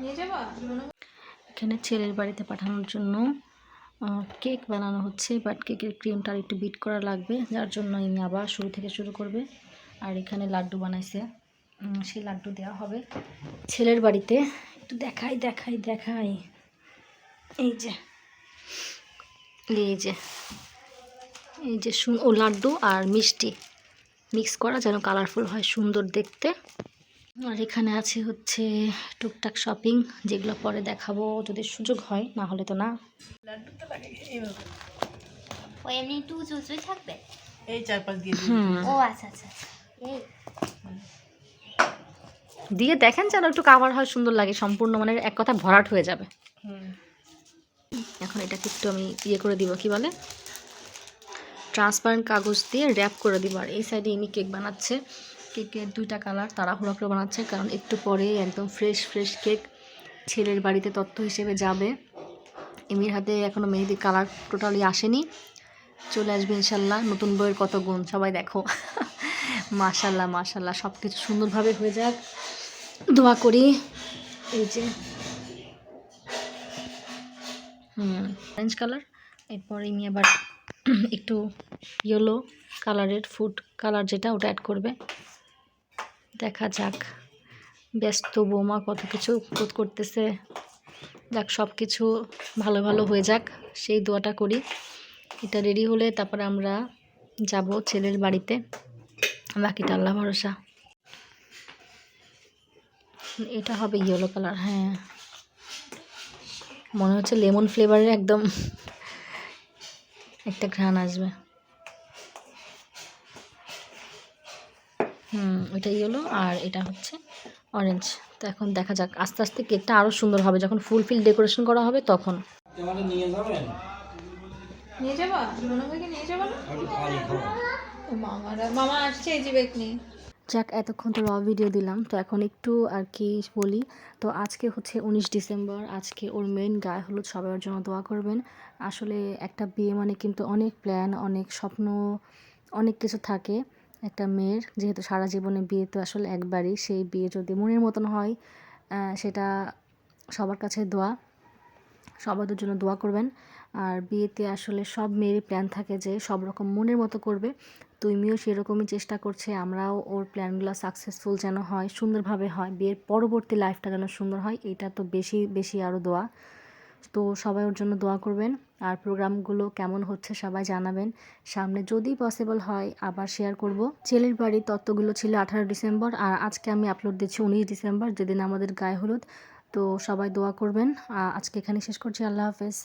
নিয়ে যাবা? এখানে ছেলের বাড়িতে পাঠানোর জন্য কেক বানানো হচ্ছে বাট কেকের ক্রিমটা আর একটু বিট করা লাগবে যার জন্য ইনি আবার শুরু থেকে শুরু করবে। আর এখানে লাড্ডু বানাইছে। সেই লাড্ডু দেওয়া হবে ছেলের বাড়িতে। একটু দেখাই দেখাই দেখাই। এই যে এই যে এই যে ও লাড্ডু আর মিষ্টি। মিক্স করা যেন কালারফুল হয় সুন্দর দেখতে। আর এখানে আছে হচ্ছে টুকটাক শপিং যেগুলো পরে দেখাবো যদি সুযোগ হয় না হলে তো না। ও এমনি টু চুচুই থাকবে? এই চার পাঁচ দিয়ে হুম। ও আচ্ছা আচ্ছা আচ্ছা। এই। দিয়ে দেখেন যেন একটু কাভার হয় সুন্দর লাগে সম্পূর্ণ মানে এক কথা ভরাট হয়ে যাবে। এখন এটাকে একটু আমি ইয়ে করে দিব কি বলে? ট্রান্সপারেন্ট কাগজ দিয়ে র্যাপ করে দিব। আর এই সাইডে ইনি কেক বানাচ্ছে। কেকের দুইটা কালার তাড়াহুড়া করে বানাচ্ছে, কারণ একটু পরে একদম ফ্রেশ ফ্রেশ কেক ছেলের বাড়িতে তথ্য হিসেবে যাবে। এমির হাতে এখনও মেহেদির কালার টোটালি আসেনি। চলে আসবে ইনশাল্লাহ, নতুন বইয়ের কত গুণ, সবাই দেখো। মাশাল্লাহ মাশাল্লাহ সব কিছু সুন্দরভাবে হয়ে যাক। দোয়া করি, এই যে, হুম অরেঞ্জ কালার এরপর ইনি আবার একটু ইয়েলো কালারের ফুড কালার যেটা, ওটা অ্যাড করবে। দেখা যাক। ব্যস্ত বৌমা কত কিছু করতেছে। যাক সব কিছু ভালো ভালো হয়ে যাক। সেই দোয়াটা করি। এটা রেডি হলে তারপর আমরা যাব ছেলের বাড়িতে। বাকিটা আল্লাহ ভরসা। এটা হবে ইয়েলো কালার হ্যাঁ। মনে হচ্ছে লেমন ফ্লেভারের একদম একটা ঘ্রাণ আসবে। এটা ইয়েলো আর এটা হচ্ছে অরেঞ্জ তো এখন দেখা যাক আস্তে আস্তে কেকটা আরও সুন্দর হবে। যখন ফুল ফিল ডেকোরেশন করা হবে তখন। নিয়ে যাবা? নিয়ে যাবা না? ও মামারা মামা আসছে এই যে ব্যাগ নিয়ে। যাক এতক্ষণ তো র ভিডিও দিলাম। তো এখন একটু আর কি বলি তো আজকে হচ্ছে উনিশ ডিসেম্বর। আজকে ওর মেন গায়ে হলুদ সবাই ওর জন্য দোয়া করবেন। আসলে একটা বিয়ে মানে কিন্তু অনেক প্ল্যান অনেক স্বপ্ন অনেক কিছু থাকে। একটা মেয়ের, যেহেতু সারা জীবনে বিয়ে তো আসলে একবারই, সেই বিয়ে যদি মনের মতন হয় সেটা সবার কাছে দোয়া। সবাদের জন্য দোয়া করবেন। আর বিয়েতে আসলে সব মেয়েরই প্ল্যান থাকে যে সব রকম মনের মতো করবে। তুমিও সেরকমই চেষ্টা করছে, আমরাও ওর প্ল্যানগুলো সাকসেসফুল যেন হয়, সুন্দরভাবে হয়। বিয়ের পরবর্তী লাইফটা যেন সুন্দর হয়, এটা তো বেশি বেশি আরও দোয়া। তো সবাই ওর জন্য দোয়া করবেন। আর প্রোগ্রামগুলো কেমন হচ্ছে সবাই জানাবেন। সামনে যদি পসিবল হয় আবার শেয়ার করব। ছেলের বাড়ির তত্ত্বগুলো ছিল আঠারো ডিসেম্বর আর আজকে আমি আপলোড দিচ্ছি উনিশ ডিসেম্বর, যেদিন আমাদের গায়ে হলুদ। তো সবাই দোয়া করবেন। আজকে এখানে শেষ করছি। আল্লাহ হাফেজ।